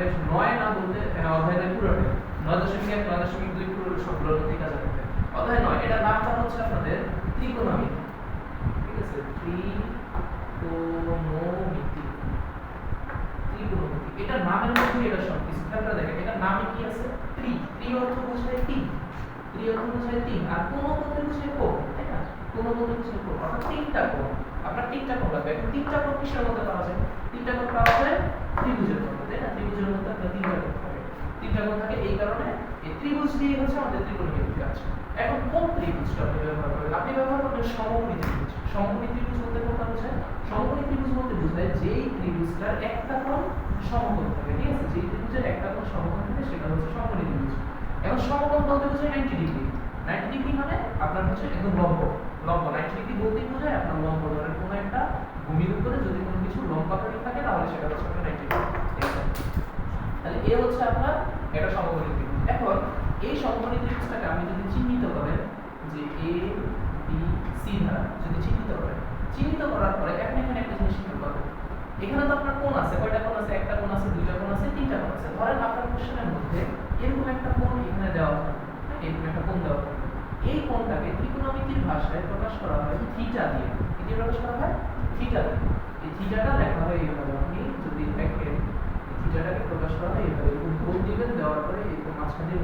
অধ্যায় নয় না বলতে হ্যাঁ অধ্যায় নয় নয় দশমিক এক, নয় দশমিক দুই পুরো মধ্যেই কাজ করবে অধ্যায় নয় এটা নামটা হচ্ছে আপনাদের ত্রিকোণমিতি। ঠিক আছে? ত্রিকোণমিতি। ত্রিকোণমিতি। এটা নামের মধ্যে এটা সব কিছু খেয়ালটা দেখেন এটা নামে কি আছে? ত্রি। ত্রি অর্থ বোঝায় তিন ত্রি অর্থ বোঝায় তিন আর কোন বলতে বোঝায় কোণ কোন বলতে বোঝায় কোণ। অর্থাৎ তিনটা কোণ। আপনার তিনটা কোণ লাগবে। এখন তিনটা কোণ কিসের মধ্যে পাওয়া যায়? তিনটা কোণ পাওয়া যায় ত্রিভুজের তাই ত্রিভুজের মধ্যে আপনার তিনটা কোণ থাকে তিনটা কোণ থাকে এই কারণে এই ত্রিভুজ দিয়ে হচ্ছে আমাদের ত্রিকোণমিতি আছে এখন কোন ত্রিভুজটা আপনি ব্যবহার করবেন আপনি ব্যবহার করবেন সমকোণী ত্রিভুজ। সমকোণী ত্রিভুজ বলতে কোনটা বোঝায়? সমকোণী ত্রিভুজ বলতে বোঝায় যেই ত্রিভুজটার একটা কোণ সমকোণ থাকে, ঠিক আছে? যেই ত্রিভুজের একটা কোণ সমকোণ থাকে, সেটা হচ্ছে সমকোণী ত্রিভুজ। এখন সমকোণ বলতে বোঝায় 90 ডিগ্রি 90 ডিগ্রি মানে আপনার হচ্ছে একদম লম্ব লম্ব। 90 ডিগ্রি বলতেই বোঝায় আপনার লম্ব ধরেন কোনো একটা ভূমির উপরে যদি কোনো কিছু লম্বাকারী থাকে, তাহলে সেটা হচ্ছে আপনার 90 ডিগ্রি তাহলে এ হচ্ছে আপনার এটা সমকোণী ত্রিভুজ এখন এই সমকোণী ত্রিভুজটাকে আমি যদি চিহ্নিত করেন, যে এ বি সি দ্বারা যদি চিহ্নিত করেন, চিহ্নিত করার পরে এখন এখানে একটা জিনিস খেয়াল করবেন। এখানে তো আপনার কোণ আছে, কয়টা কোণ আছে? একটা কোণ আছে, দুইটা কোণ আছে, তিনটা কোণ আছে। ধরেন আপনার কোশ্চেনের মধ্যে এরকম একটা কোণ এখানে দেওয়া থাকে এরকম একটা কোণ দেওয়া থাকে এই কোণটাকে ত্রিকোণমিতির ভাষায় প্রকাশ করা হয় থিটা দিয়ে। দিয়ে প্রকাশ করা হয় থিটা দিয়ে। এই থিটাটা লেখা হয় এইভাবে আপনি যদি দেখেন এই প্রকাশ করা হয় এইভাবে এরকম গোল দিবেন দেওয়ার পরে এরকম মাঝখানে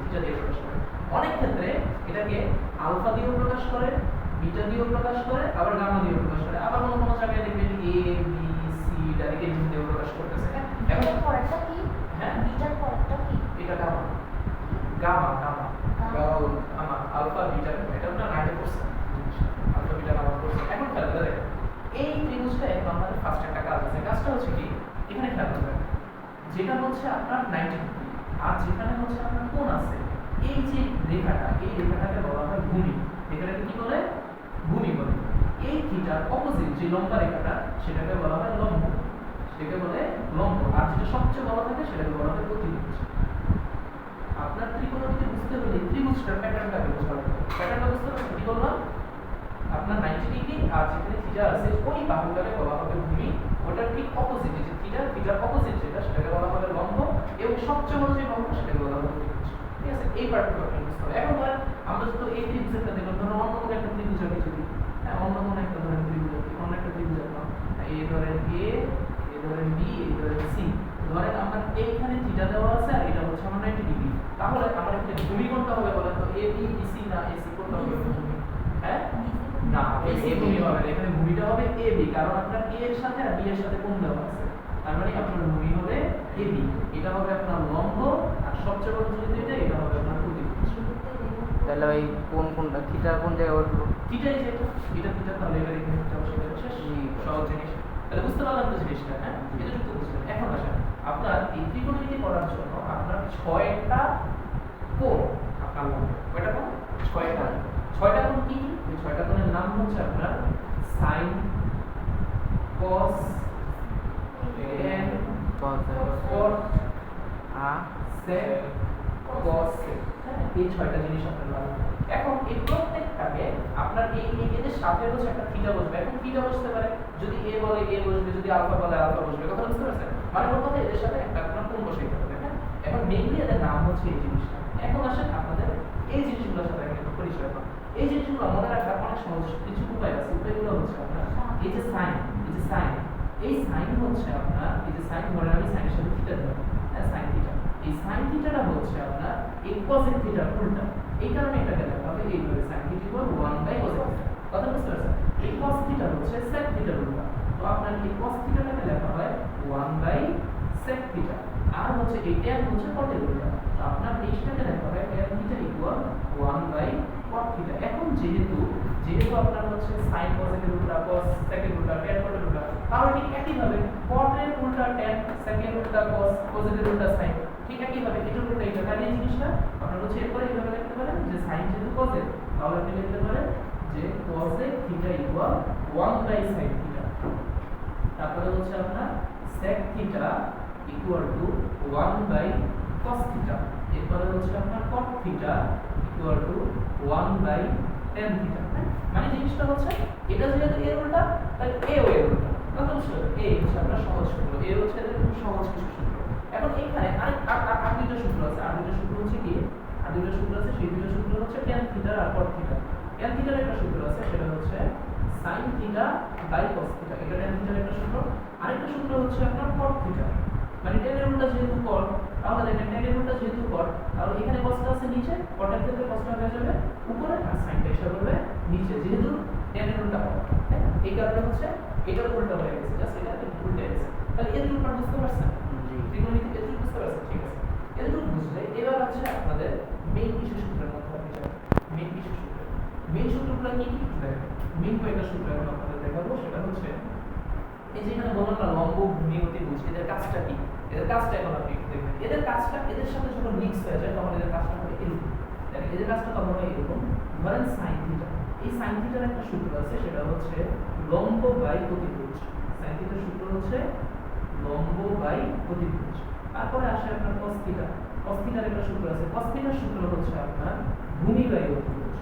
থিটা দিয়ে প্রকাশ করে অনেক ক্ষেত্রে এটাকে আলফা দিয়েও প্রকাশ করে বিটা দিয়েও প্রকাশ করে আবার গামা দিয়েও প্রকাশ করে। আবার কোনো কোনো জায়গায় দেখবেন এ বি সি ডাইরেক্ট এরকম দিয়েও প্রকাশ করতেছে হ্যাঁ? এখন পরেরটা কি? হ্যাঁ? বিটার পরেরটা কি? এটা gamma. Gamma. Gamma. Gamma alpha beta এটা আপনার আগে করছে আলফা বিটা গামা করছে এখন খেয়াল করে দেখেন এই ত্রিভুজটা এখন আমাদের ফার্স্ট একটা কাজ আছে কাজটা হচ্ছে কি এখানে খেয়াল করবেন যেটা হচ্ছে আপনার 90 ডিগ্রি আর যেখানে হচ্ছে আপনার কোণ আছে, এই যে রেখাটা, এই রেখাটাকে বলা হয় ভূমি। রেখাটাকে কি বলে? ভূমি বলে। এই থিটার অপোজিট যে লম্বা রেখাটা, সেটাকে বলা হয় লম্ব। সেটাকে বলে লম্ব। আর যেটা সবচেয়ে বড় থাকে, সেটাকে বলা হয় অতিভুজ। আপনার ত্রিকোণমিতি বুঝতে হলে ত্রিভুজটার প্যাটার্নটাকে বুঝতে হবে। প্যাটার্নটা বুঝতে হবে, কি বললাম? আপনার 90 ডিগ্রি আর যেখানে থিটা আছে, ওই বাহুটাকে বলা হবে ভূমি। ওটার ঠিক অপোজিট যে থিটা থিটার অপোজিট যেটা, সেটাকে বলা হবে লম্ব, এবং সবচেয়ে বড় যে লম্ব, সেটাকে বলা হবে ঠিক আছে? এই আপনি এখন ধরেন আমরা তো এই ত্রিভুজটা দেখলাম। ধরো, অন্য কোনো একটা ত্রিভুজ আমি যদি হ্যাঁ অন্য কোনো একটা ধরেন ত্রিভুজ আঁকি, অন্য একটা ত্রিভুজ আঁকলাম এ ধরেন এ এ ধরেন বি এ ধরেন সি ধরেন আমার এইখানে থিটা দেওয়া আছে আর এটা হচ্ছে আমার 90 ডিগ্রি তাহলে আমার এখানে ভূমি কোনটা হবে বলেন তো এ বি বি সি না এ সি কোনটা হবে ভূমি হ্যাঁ না এই এ ভূমি হবে না, এখানে ভূমিটা হবে এ বি কারণ এর সাথে আর বি এর সাথে কোণ দেওয়া আছে? তার মানে আপনার ভূমি হবে এ বি এটা হবে আপনার লম্ব আর সবচেয়ে বড় যদি এটা এটা হবে আপনার অতিভুজ তাহলে ওই কোন কোনটা? থিটার কোন জায়গায় বসবো থিটাই যেটা এটা থিটা তাহলে এবার এখানে থিটা বসে গেল শেষ সহজ জিনিস। তাহলে বুঝতে পারলাম তো জিনিসটা হ্যাঁ? এটা একটু বুঝলেন এখন আসেন আপনার এই ত্রিকোণমিতি করার জন্য আপনার ছয়টা কোণ আপনার লাগবে কয়টা কোণ? ছয়টা। ছয়টা। কোণ কি? ছয়টা কোণের নাম হচ্ছে আপনার সাইন টেন কস কট আ সেক কস হ্যাঁ এই ছয়টা জিনিস আপনার এখন এই প্রত্যেকটাকে আপনার এই এদের সাথে হচ্ছে একটা থিটা বসবে এখন থিটা বসতে পারে যদি এ বলে এ বসবে যদি আলফা বলে আলফা বসবে কথা বুঝতে পারছেন? মানে ওর কথা এদের সাথে একটা আপনার বসাইতে হবে হ্যাঁ? এখন মেইনলি এদের নাম হচ্ছে এই জিনিসটা। এখন আসেন আপনাদের এই জিনিসগুলোর সাথে একটু পরিচয় পান এই জিনিসগুলো মনে রাখার অনেক সহজ কিছু উপায় আছে উপায়গুলো হচ্ছে আপনার এই যে সাইন যে সাইন, এই সাইন হচ্ছে আপনার, এই যে সাইন ধরেন আমি সাইনের সাথে থিটা দিলাম হ্যাঁ সাইন থিটা এই সাইন থিটাটা হচ্ছে আপনার এই কোসেক থিটার উল্টা। এই কারণে এটাকে লেখা হবে এইভাবে sine theta equal 1 by cosec কথা বুঝতে পারছেন? এই cos থিটা হচ্ছে sec থিটার উল্টা। তো আপনার এই cos থিটাটাকে লেখা হয় 1 বাই sec থিটা আর হচ্ছে এই tan হচ্ছে cot উল্টা। তো আপনার এইটাকে লেখা হয় tan theta equal 1 by cot theta এখন যেহেতু যেহেতু আপনার হচ্ছে sin cosec এর উল্টা, cos sec উল্টা, tan cot তাহলে ঠিক একই ভাবে cot এর উল্টা sec এর উল্টা cosec এর উল্টা sin ঠিক একই ভাবে এটার উল্টা এটা তাহলে এই জিনিসটা আপনারা হচ্ছে এরপরে এইভাবে লিখতে পারেন যে sin যেহেতু cosec তাহলে আপনি লিখতে পারেন যে cosec theta equal 1 by sin theta তারপরে হচ্ছে আপনার sec theta equal to 1 by cos theta এরপরে হচ্ছে আপনার cot theta equal to 1 by tan theta মানে জিনিসটা হচ্ছে এটা যেহেতু এর উল্টা, তাহলে ও এর উল্টা। Sin cos মানে যেহেতু cot, তাহলে দেখেন যেহেতু cot, তাহলে এখানে cosটা আছে নিচে, cot এর ক্ষেত্রে যাবে উপরে আর এসে পড়বে নিচে, যেহেতু tan এই কারণে হচ্ছে এটার উল্টা হয়ে গেছে জাস্ট এটা উল্টে গেছে তাহলে এর উল্টা বুঝতে পারছেন? ত্রিকোণমিতি এতটুকু বুঝতে পারছেন ঠিক আছে। এতটুকু বুঝলে এবার হচ্ছে আপনাদের মেইন কিছু সূত্রের মধ্যে আপনি যাবেন মেইন কিছু সূত্র। মেইন সূত্রগুলো কি কি? দেখেন মেইন কয়েকটা সূত্র এখন আপনাদের দেখাবো সেটা হচ্ছে এই যে এখানে বললাম না লম্ব ভূমি অতিভুজ এদের কাজটা কি? এদের কাজটা এখন আপনি দেখবেন। এদের কাজটা এদের সাথে যখন মিক্স হয়ে যায় তখন এদের কাজটা হবে এরকম। এদের কাজটা তখন হয় এরকম। ধরেন সাইন থিটা এই সাইন থিটার একটা সূত্র আছে সেটা হচ্ছে লম্ব বাই অতিভুজ সাইন সূত্র হচ্ছে লম্ব বাই অতিভুজ তারপরে আসে আপনার cos থিটা cos থিটার একটা সূত্র আছে। cos থিটার সূত্র হচ্ছে আপনার ভূমি বাই অতিভুজ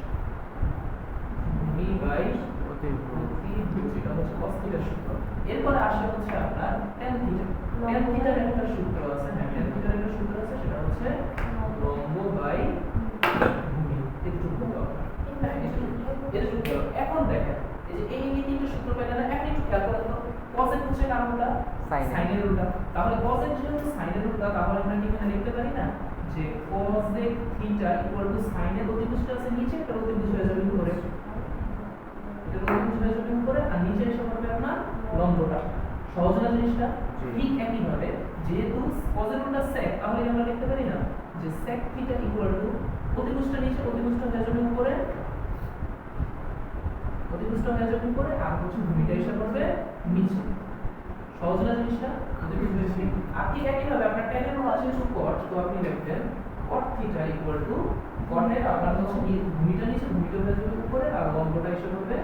ভূমি বাই অতিভুজ এটা হচ্ছে cos থিটার সূত্র। এরপরে আসে হচ্ছে আপনার tan থিটা tan থিটার একটা সূত্র আছে। হ্যাঁ tan থিটার একটা সূত্র আছে সেটা হচ্ছে লম্ব বাই ভূমি। হলো। এখন দেখেন এই যে এই এই তিনটে সূত্র পেলেন না এখন একটু খেয়াল করেন তো সাইনের উল্টা। তাহলে যেহেতু সাইনের উল্টা তাহলে আমরা কি এখানে লিখতে পারি না? যে cosec থিটা ইকুয়াল টু সাইনের অতিভুজটা আছে নিচে একটা অতিভুজ হয়ে যাবে উপরে। এটা অতিভুজ হয়ে যাবে উপরে আর নিচে এসে পড়বে আপনার লম্বটা। সহজ না জিনিসটা? ঠিক একই ভাবে যেহেতু cosec উল্টা sec তাহলে আমরা লিখতে পারি না? যে sec থিটা ইকুয়াল টু অতিভুজটা নিচে অতিভুজটা হয়ে যাবে উপরে। অতিভুজটা হয়ে যাবে উপরে আর হচ্ছে ভূমিটা এসে পড়বে নিচে। সহজ না জিনিসটা ঠিক একইভাবে আপনার tan এর মান আছে cot তো আপনি লিখবেন cot theta equal to cot এর আপনার হচ্ছে ভূমিটা নিচে ভূমিটা হয়ে যাবে উপরে আর লম্বটা এসে পড়বে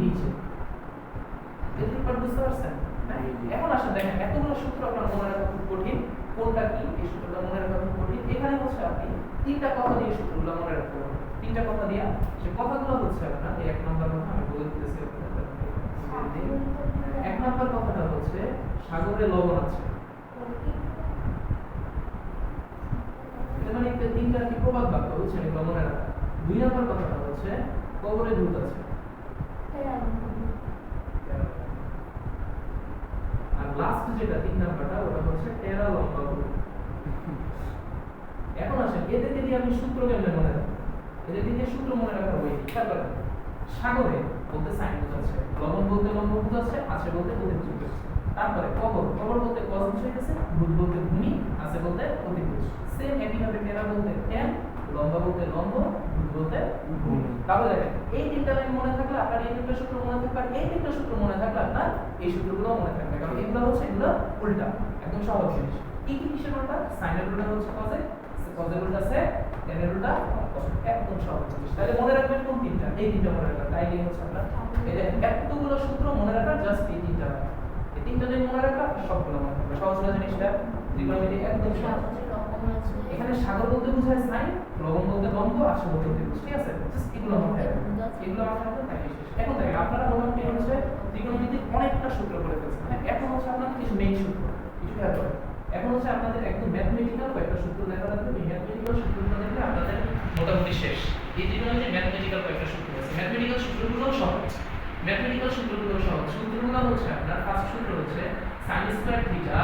নিচে। এটুকু part বুঝতে পারছেন। এখন আসেন দেখেন এতগুলো সূত্র আপনার মনে রাখা খুব কঠিন। কোনটা কি? এই সূত্রটা মনে রাখা খুব কঠিন। এখানে হচ্ছে আপনি তিনটা কথা দিয়ে সূত্রগুলো মনে রাখতে হবে। তিনটা কথা দিয়া। সে কথাগুলো হচ্ছে আপনার এক নম্বর কথা আমি বলে দিতেছি এক নম্বর কথাটা হচ্ছে সাগরে লবণ আছে। মানে একটা তিনটা কি প্রবাদ বাক্য, বুঝছেন? রাখা দুই নম্বর কথাটা হচ্ছে, কবরে ভূত আছে। আর লাস্ট যেটা, তিন নাম্বারটা, ওটা হচ্ছে টেরা লম্বা এখন আসেন, এদেরকে দিয়ে আমি সূত্র কেমনে মনে রাখব? এদেরকে দিয়ে সূত্র মনে রাখার বই করেন, সাগরে বলতে সাইন আছে, লবণ আছে আছে বলতে অতিভুজ তারপরে কবর কবর বলতে কস বুঝাইতেছে ভূত বলতে ভূমি, আছে বলতে অতিভুজ সেম একই ভাবে টেরা বলতে ট্যান লম্বা বলতে লম্ব ভূত বলতে ভূমি। তাহলে দেখেন, এই তিনটা লাইন মনে থাকলে আপনার এই তিনটা সূত্র মনে থাকবে, আর এই তিনটা সূত্র মনে থাকলে আপনার এই সূত্রগুলো মনে থাকবে। কারণ এগুলো হচ্ছে, এগুলো উল্টা, একদম সহজ জিনিস। কি কি কিসের উল্টা সাইনের হচ্ছে কসে কসের উল্টা সে টেনের উল্টা একদম সহজ জিনিস। তাহলে মনে রাখবেন কোন তিনটা? এই তিনটা মনে রাখবেন। তাই এই হচ্ছে আপনার এই এতগুলো সূত্র মনে রাখার জাস্ট এই তিনটা এই তিনটা যদি মনে রাখা আপনার সবগুলো মনে থাকবে সহজ না জিনিসটা। ত্রিকোণমিতি একদম সহজ। এখানে সাগর বলতে বোঝায় সাইন লবণ বলতে বন্ধ আর সমুদ্র বলতে ত্রিভুজ ঠিক আছে? জাস্ট এগুলো মাথায় রাখবেন। এগুলো মাথায় রাখবেন তাই এখন দেখেন, আপনারা মোটামুটি হচ্ছে ত্রিকোণমিতির অনেকটা সূত্র করে ফেলছেন। হ্যাঁ এখন হচ্ছে আপনাদের কিছু মেইন সূত্র। কিছু খেয়াল আপনাদের একদম ম্যাথমেটিক্যাল কয়েকটা সূত্র দেখা লাগবে এই ম্যাথমেটিক্যাল সূত্রগুলো দেখলে আপনাদের মোটামুটি শেষ। এই ত্রিকোণমিতির ম্যাথমেটিক্যাল কয়েকটা সূত্র আছে ম্যাথমেটিক্যাল সূত্রগুলো সহজ। ম্যাথমেটিক্যাল সূত্রগুলো সহজ। সূত্রগুলো হচ্ছে আপনার ফার্স্ট সূত্র হচ্ছে sin square theta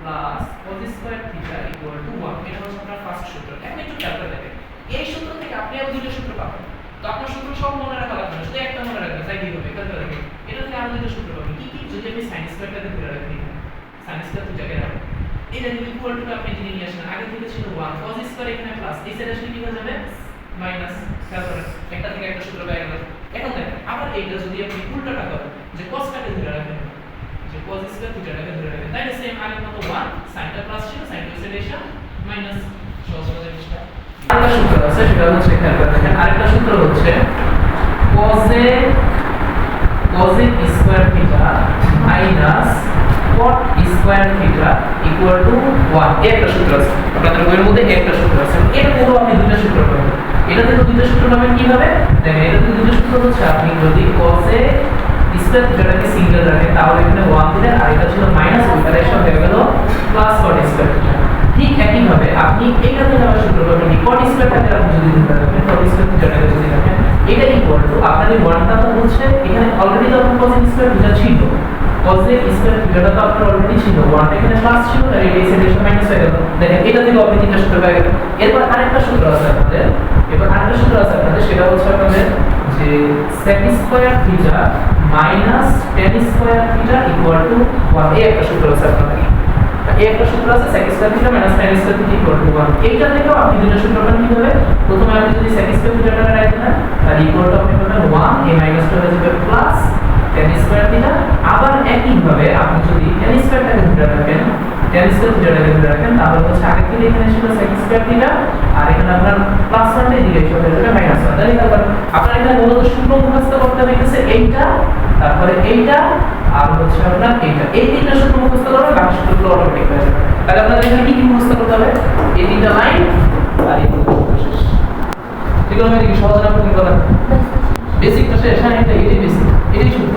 plus cos square theta equal to 1 এটা হচ্ছে আপনার ফার্স্ট সূত্র। এখন একটু খেয়াল করে দেখেন। এই সূত্র থেকে আপনি আরও দুটো সূত্র পাবেন। তো আপনার সূত্র সব মনে রাখা লাগবে শুধু একটা মনে রাখবেন, তাই কি হবে? করে দেখেন। এটা থেকে আরও দুটো সূত্র পাবেন। কি কি? যদি আমি sin স্কয়ারটাকে ধরে এখানে sin স্কয়ার থিটাকে এটা ইকুয়াল টু আপনি যদি নিয়ে আসেন আগে থেকে ছিল 1 cos স্কয়ার এখানে প্লাস এই সাইডে আসলে কি হয়ে যাবে? মাইনাস করেন একটা থেকে একটা সূত্র পেয়ে গেল এখন দেখেন, আবার এইটা যদি আপনি উল্টাটা করেন, যে cosটাকে ধরে রাখেন। যে cos স্কয়ার থিটাটাকে ধরে রাখেন। তাই সেম আগের মতো 1 সাইনটা প্লাস ছিল সাইনটা এসে এসে মাইনাস সহজ সহজ জিনিসটা আরেকটা সূত্র আছে, সেটা হচ্ছে খেয়াল আরেকটা সূত্র হচ্ছে cosec cosec square theta minus cot square theta equal to 1 এই একটা সূত্র আছে। মধ্যে একটা সূত্র আছে। আপনি দুটো সূত্র পাবেন এটা দুটো সূত্র এটা দুটো সূত্র হচ্ছে, আপনি যদি cosec স্কয়ার থিটাটাকে সিঙ্গেল রাখেন, তাহলে এখানে 1 দিলেন, আর এটা ছিল হয়ে গেল প্লাস cot স্কয়ার থিটা আপনি এইটা সূত্র cot ধরে রাখেন cot স্কয়ার যদি এটা ইকুয়াল টু আপনার এই ওয়ানটা তো হচ্ছে, এখানে অলরেডি আপনার cos স্কয়ার ছিল। Cos স্কয়ার থিটাটা তো আপনার অলরেডি ছিল। ওয়ানটা এখানে প্লাস ছিল আর সাইডে এসে মাইনাস হয়ে গেল। দেখেন, এটা থেকে আপনি তিনটা সূত্র পেয়ে গেলেন এরপর আরেকটা সূত্র আছে আপনাদের। এবার আরেকটা সূত্র আছে আপনাদের, সেটা হচ্ছে আপনাদের যে sec square theta minus tan square theta equal to 1 এই একটা সূত্র আছে আপনাদের। এই একটা সূত্র আছে sec square theta minus tan square theta equal to 1 এইটা থেকেও আপনি দুটো সূত্র পাবেন কীভাবে? প্রথমে আপনি যদি sec স্কয়ার থিটাটা রাখেন তাহলে ইকুয়াল টু আপনি পাবেন 1 a মাইনাস 2 হয়ে যাবে প্লাস tan স্কয়ার থিটা আবার একই ভাবে আপনি যদি tan স্কয়ারটাকে ধরে রাখেন tan স্কয়ার থিটাটাকে ধরে রাখেন তাহলে হচ্ছে আগে থেকে এখানে ছিল sec স্কয়ার থিটা আর এখানে আপনার প্লাস 1 এর দিকে এসে হয়ে যাবে মাইনাস 1 তাহলে তারপর আপনার এখানে মূলত সূত্র মুখস্থ করতে হইতেছে এইটা তারপরে এইটা আর হচ্ছে আপনার এইটা। এই তিনটা সূত্র মুখস্থ করবে বাকি সূত্রগুলো অটোমেটিক হয়ে যাবে। তাহলে আপনাদের এখানে কি কি মুখস্থ করতে হবে? এই তিনটা লাইন আর এই শেষ এগুলো মানে সহজ না কঠিন কথা বেসিকটা শেষ হ্যাঁ এটা এটাই বেসিক এটাই সূত্র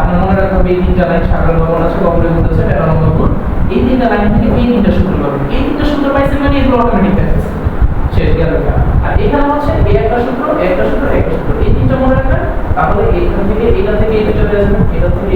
আপনার এই তিনটা লাইন নম্বর এই তিনটা লাইন থেকে এই তিনটা সূত্র পাবেন পাইছেন মানে এগুলো অটোমেটিক এটা। আর এখানে হচ্ছে এই একটা সূত্র একটা সূত্র এই তিনটা মনে রাখবেন। তাহলে থেকে এটা থেকে এই চলে যাবেন এটা থেকে